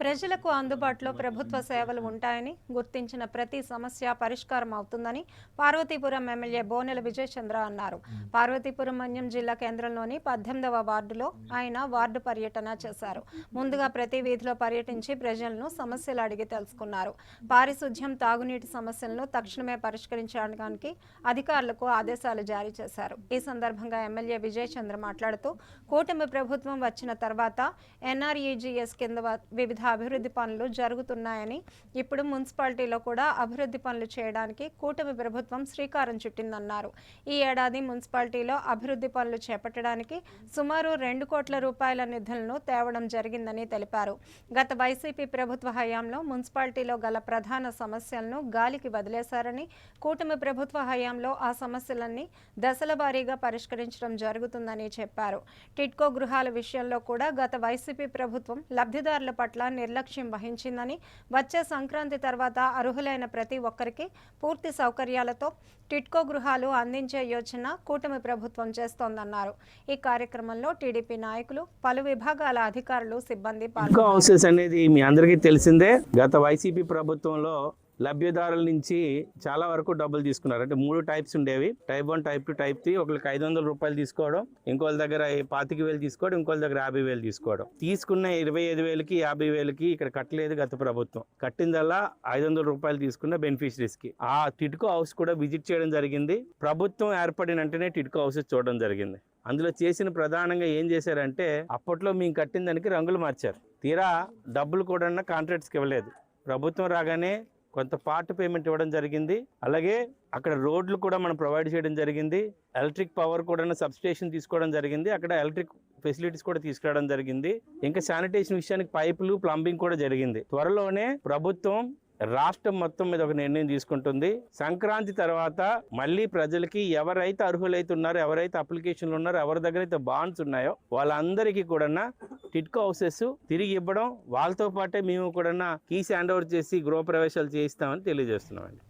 ప్రజలకు అందుబాటులో ప్రభుత్వ సేవలు ఉంటాయని గుర్తించిన ప్రతి సమస్య పరిష్కారం అవుతుందని పార్వతీపురం ఎమ్మెల్యే బోనెల విజయచంద్ర అన్నారు. పార్వతీపురం మన్యం జిల్లా కేంద్రంలోని పద్దెనిమిదవ వార్డులో ఆయన వార్డు పర్యటన చేశారు. ముందుగా ప్రతి వీధిలో పర్యటించి ప్రజలను సమస్యలు అడిగి తెలుసుకున్నారు. పారిశుధ్యం తాగునీటి సమస్యలను తక్షణమే పరిష్కరించడానికి అధికారులకు ఆదేశాలు జారీ చేశారు. ఈ సందర్భంగా ఎమ్మెల్యే విజయచంద్ర మాట్లాడుతూ కూటమి ప్రభుత్వం వచ్చిన తర్వాత ఎన్ఆర్ఈజీఎస్ కింద వివిధ అభివృద్ధి పనులు జరుగుతున్నాయని ఇప్పుడు మున్సిపాలిటీలో కూడా అభివృద్ధి పనులు చేయడానికి కూటమి ప్రభుత్వం శ్రీకారం చుట్టిందన్నారు. ఈ ఏడాది మున్సిపాలిటీలో అభివృద్ధి పనులు చేపట్టడానికి సుమారు రెండు కోట్ల రూపాయల నిధులను తేవడం జరిగిందని తెలిపారు. గత వైసీపీ ప్రభుత్వ హయాంలో మున్సిపాలిటీలో గల ప్రధాన సమస్యలను గాలికి వదిలేశారని కూటమి ప్రభుత్వ హయాంలో ఆ సమస్యలన్నీ దశల వారీగా పరిష్కరించడం జరుగుతుందని చెప్పారు. టిట్కో గృహాల విషయంలో కూడా గత వైసీపీ ప్రభుత్వం లబ్ధిదారుల పట్ల నిర్లక్ష్యం వహించిందని వచ్చే సంక్రాంతి తర్వాత అర్హులైన ప్రతి ఒక్కరికి పూర్తి సౌకర్యాలతో టిట్కో గృహాలు అందించే యోచన కూటమి ప్రభుత్వం చేస్తోందన్నారు. ఈ కార్యక్రమంలో టీడీపీ నాయకులు పలు విభాగాల అధికారులు సిబ్బంది హౌసెస్ అనేది మీ అందరికీ తెలిసిందే. గత వైసీపీ ప్రభుత్వంలో లబ్ధిదారుల నుంచి చాలా వరకు డబ్బులు తీసుకున్నారు. అంటే మూడు టైప్స్ ఉండేవి. Type one type two type three ఒకరికి ఐదు వందల రూపాయలు తీసుకోవడం ఇంకోళ్ళ దగ్గర పాతిక వేలు తీసుకోవడం ఇంకోళ్ళ దగ్గర యాభై వేలు తీసుకోవడం. తీసుకున్న ఇరవై ఐదు వేలకి యాభై వేలకి ఇక్కడ కట్టలేదు గత ప్రభుత్వం. కట్టిందల్లా ఐదు వందల రూపాయలు తీసుకున్న బెనిఫిషరీస్కి. ఆ టిట్కో హౌస్ కూడా విజిట్ చేయడం జరిగింది. ప్రభుత్వం ఏర్పడిన వెంటనే టిట్కో హౌసెస్ చూడడం జరిగింది. అందులో చేసిన ప్రధానంగా ఏం చేశారంటే అప్పట్లో మేము కట్టిన దానికి రంగులు మార్చారు. తీరా డబ్బులు కూడా కాంట్రాక్ట్స్కి ఇవ్వలేదు. ప్రభుత్వం రాగానే కొంత పార్ట్ పేమెంట్ ఇవ్వడం జరిగింది. అలాగే అక్కడ రోడ్లు కూడా మనం ప్రొవైడ్ చేయడం జరిగింది. ఎలక్ట్రిక్ పవర్ కూడా సబ్స్టేషన్ తీసుకోవడం జరిగింది. అక్కడ ఎలక్ట్రిక్ ఫెసిలిటీస్ కూడా తీసుకురావడం జరిగింది. ఇంకా శానిటేషన్ విషయానికి పైపులు ప్లంబింగ్ కూడా జరిగింది. త్వరలోనే ప్రభుత్వం రాష్ట్రం మొత్తం మీద ఒక నిర్ణయం తీసుకుంటుంది. సంక్రాంతి తర్వాత మళ్ళీ ప్రజలకి ఎవరైతే అర్హులైతే ఉన్నారో ఎవరైతే అప్లికేషన్లు ఉన్నారో ఎవరి దగ్గర అయితే బాండ్స్ ఉన్నాయో వాళ్ళందరికీ కూడా టిట్కో హౌసెస్ తిరిగి ఇవ్వడం వాళ్ళతో పాటే మేము కూడా కీస్ హ్యాండ్ ఓవర్ చేసి గృహప్రవేశాలు చేయిస్తామని తెలియజేస్తున్నామండి.